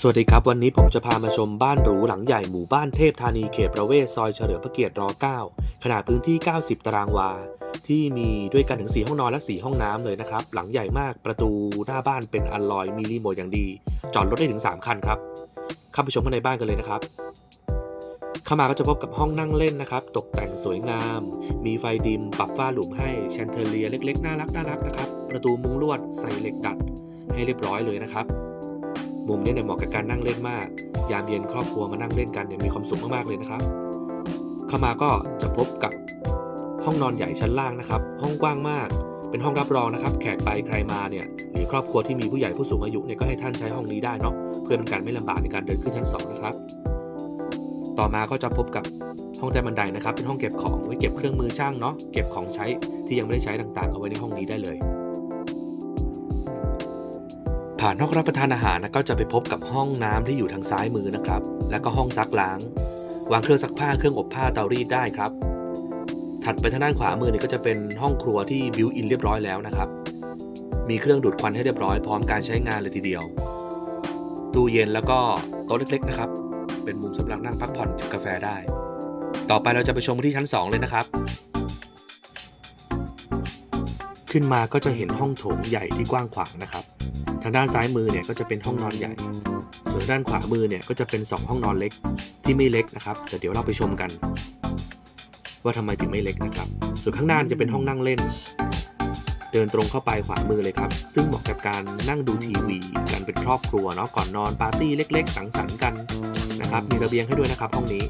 สวัสดีครับ วันนี้ผมจะพามาชมบ้านหรูหลังใหญ่หมู่บ้านเทพธานีเขตประเวศซอยเฉลิมพระเกียรติร9ขนาดพื้นที่ 90 ตารางวา ที่มีด้วยกันถึง 4 ห้องนอนและ 4 ห้องน้ำเลยนะครับ หลังใหญ่มากประตูหน้าบ้านเป็นอัลลอยมีรีโมทอย่างดี จอดรถได้ถึง 3 คันครับเข้าไปชมข้างในบ้านกันเลยนะครับเข้ามาก็จะพบกับห้องนั่งเล่นนะครับ ตกแต่งสวยงาม มีไฟดิม ปรับฝ้าหลุมให้แชนเทเลียเล็ก ๆ น่ารักน่ารักนะครับ ประตูมุ้งลวดใส่เหล็กดัดให้เรียบร้อยเลยนะครับ มุมนี้เนี่ยเหมาะกับการนั่งเล่นมาก ยามเย็นครอบครัวมานั่งเล่นกันเนี่ยมีความสุขมากๆเลยนะครับ เข้ามาก็จะพบกับห้องนอนใหญ่ชั้นล่างนะครับ ห้องกว้างมาก เป็นห้องรับรองนะครับ แขกไปใครมาเนี่ยหรือครอบครัวที่มีผู้ใหญ่ผู้สูงอายุเนี่ยก็ให้ท่านใช้ห้องนี้ได้เนาะเพื่อเป็นการไม่ลำบากในการเดินขึ้นชั้นสองนะครับ ต่อมาก็จะพบกับห้องใต้บันไดนะครับ เป็นห้องเก็บของไว้เก็บเครื่องมือช่างเนาะเก็บของใช้ที่ยังไม่ได้ใช้ต่างๆเอาไว้ในห้องนี้ได้เลยานห้องรับประทานอาหารนะก็จะไปพบกับห้องน้ำที่อยู่ทางซ้ายมือนะครับ แล้วก็ห้องซักล้าง วางเครื่องซักผ้าเครื่องอบผ้าเตารีดได้ครับ ถัดไปทางด้านขวามือนี่ก็จะเป็นห้องครัวที่บิวอินเรียบร้อยแล้วนะครับ มีเครื่องดูดควันให้เรียบร้อยพร้อมการใช้งานเลยทีเดียว ตู้เย็นแล้วก็โต๊ะเล็กๆนะครับ เป็นมุมสำหรับนั่งพักผ่อนจิบกาแฟได้ ต่อไปเราจะไปชมที่ชั้น 2 เลยนะครับขึ้นมาก็จะเห็นห้องโถงใหญ่ที่กว้างขวางนะครับางด้านซ้ายมือเนี่ยก็จะเป็นห้องนอนใหญ่ ส่วนด้านขวามือเนี่ยก็จะเป็น 2 ห้องนอนเล็กที่ไม่เล็กนะครับแต่เดี๋ยวเราไปชมกัน ว่าทำไมถึงไม่เล็กนะครับ ส่วนข้างหน้าจะเป็นห้องนั่งเล่น เดินตรงเข้าไปขวามือเลยครับ ซึ่งเหมาะกับการนั่งดูทีวีกันเป็นครอบครัวเนาะก่อนนอนปาร์ตี้เล็ก ๆ สังสรรค์กันนะครับมีระเบียงให้ด้วยนะครับห้องนี้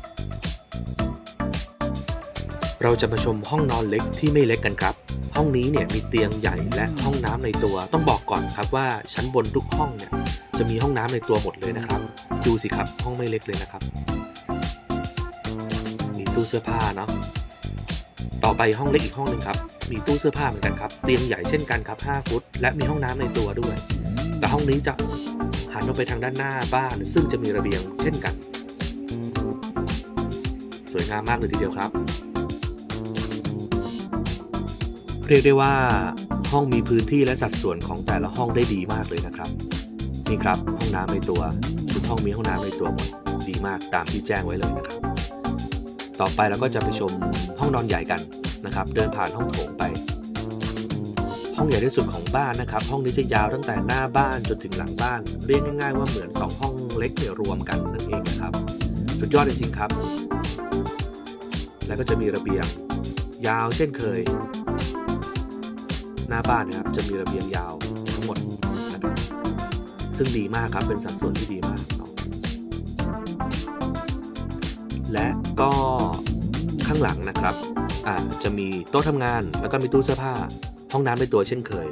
เราจะมาชมห้องนอนเล็กที่ไม่เล็กกันครับ ห้องนี้เนี่ยมีเตียงใหญ่และห้องน้ำในตัว ต้องบอกก่อนครับว่าชั้นบนทุกห้องเนี่ยจะมีห้องน้ำในตัวหมดเลยนะครับ ดูสิครับห้องไม่เล็กเลยนะครับ มีตู้เสื้อผ้าเนาะต่อไปห้องเล็กอีกห้องหนึ่งครับ มีตู้เสื้อผ้าเหมือนกันครับ เตียงใหญ่เช่นกันครับ 5 ฟุต และมีห้องน้ำในตัวด้วย แต่ห้องนี้จะหันออกไปทางด้านหน้าบ้าน ซึ่งจะมีระเบียงเช่นกัน สวยงามมากเลยทีเดียวครับ เรียกได้ว่าห้องมีพื้นที่และสัดส่วนของแต่ละห้องได้ดีมากเลยนะครับ นี่ครับห้องน้ำในตัวทุกห้องมีห้องน้ำในตัวหมดดีมากตามที่แจ้งไว้เลยนะครับ ต่อไปเราก็จะไปชมห้องนอนใหญ่กันนะครับ เดินผ่านห้องโถงไป ห้องใหญ่ที่สุดของบ้านนะครับ ห้องนี้จะยาวตั้งแต่หน้าบ้านจนถึงหลังบ้าน เรียกง่าย ๆ ว่าเหมือน 2 ห้องเล็กเนี่ยรวมกันนั่นเองนะครับ สุดยอดจริงๆครับ แล้วก็จะมีระเบียงยาวเช่นเคย หน้าบ้านนะครับจะมีระเบียงยาวทั้งหมดนะครับซึ่งดีมากครับเป็นสัดส่วนที่ดีมากเนาะและก็ข้างหลังนะครับอาจะมีโต๊ะทำงานแล้วก็มีตู้เสื้อผ้า ห้องน้ำในตัวเช่นเคย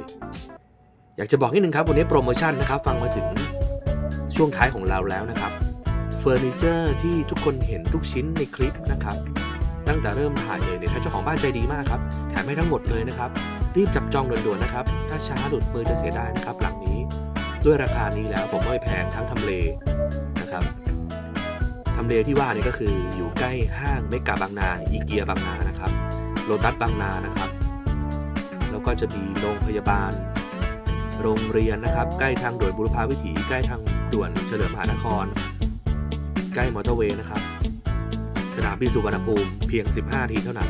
อยากจะบอกนิดนึงครับวันนี้โปรโมชั่นนะครับ ฟังมาถึงช่วงท้ายของเราแล้วนะครับเฟอร์นิเจอร์ที่ทุกคนเห็นทุกชิ้นในคลิปนะครับ ตั้งแต่เริ่มถ่ายเลยเนี่ยถ้าเจ้าของบ้านใจดีมากครับ แถมให้ทั้งหมดเลยนะครับ รีบจับจองด่วนๆนะครับ ถ้าช้าหลุดมือจะเสียไดายนะครับ หลังนี้ ด้วยราคานี้แล้วผมไม่แพงทั้งทำเลนะครับทำเลที่ว่านี่ก็คืออยู่ใกล้ห้างเมกาบางนา อีเกียบางนานะครับ โลตัสบางนานะครับ แล้วก็จะมีโรงพยาบาล โรงเรียนนะครับ ใกล้ทางด่วนบุรพาวิถี ใกล้ทางด่วนเฉลิมมหานคร ใกล้มอเตอร์เวย์นะครับ สนามบินสุวรรณภูมิเพียง 15 ทีเท่านั้น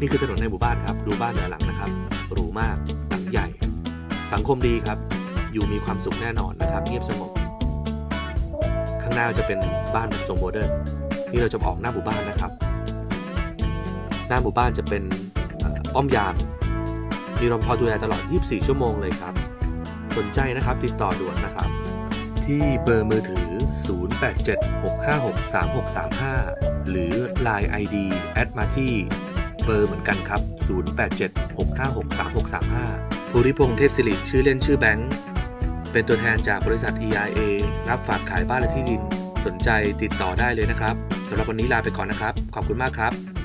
นี่คือถนนในหมู่บ้านครับ ดูบ้านแต่หลังนะครับ หรูมาก หลังใหญ่ สังคมดีครับ อยู่มีความสุขแน่นอนนะครับ เงียบสงบ ข้างหน้าจะเป็นบ้านแบบทรงโมเดิร์น นี่เราจะออกหน้าหมู่บ้านนะครับ หน้าหมู่บ้านจะเป็นอ้อมยาม มีรปภดูแลตลอด 24 ชั่วโมงเลยครับ สนใจนะครับติดต่อด่วนนะครับ ที่เบอร์มือถือ 0876563635 หรือ Line ID แอดมาที่เบอร์เหมือนกันครับ 0876563635 ภูริพงษ์เทศสิริชื่อเล่นชื่อแบงค์ เป็นตัวแทนจากบริษัท EIA รับฝากขายบ้านและที่ดิน สนใจติดต่อได้เลยนะครับ สำหรับวันนี้ลาไปก่อนนะครับ ขอบคุณมากครับ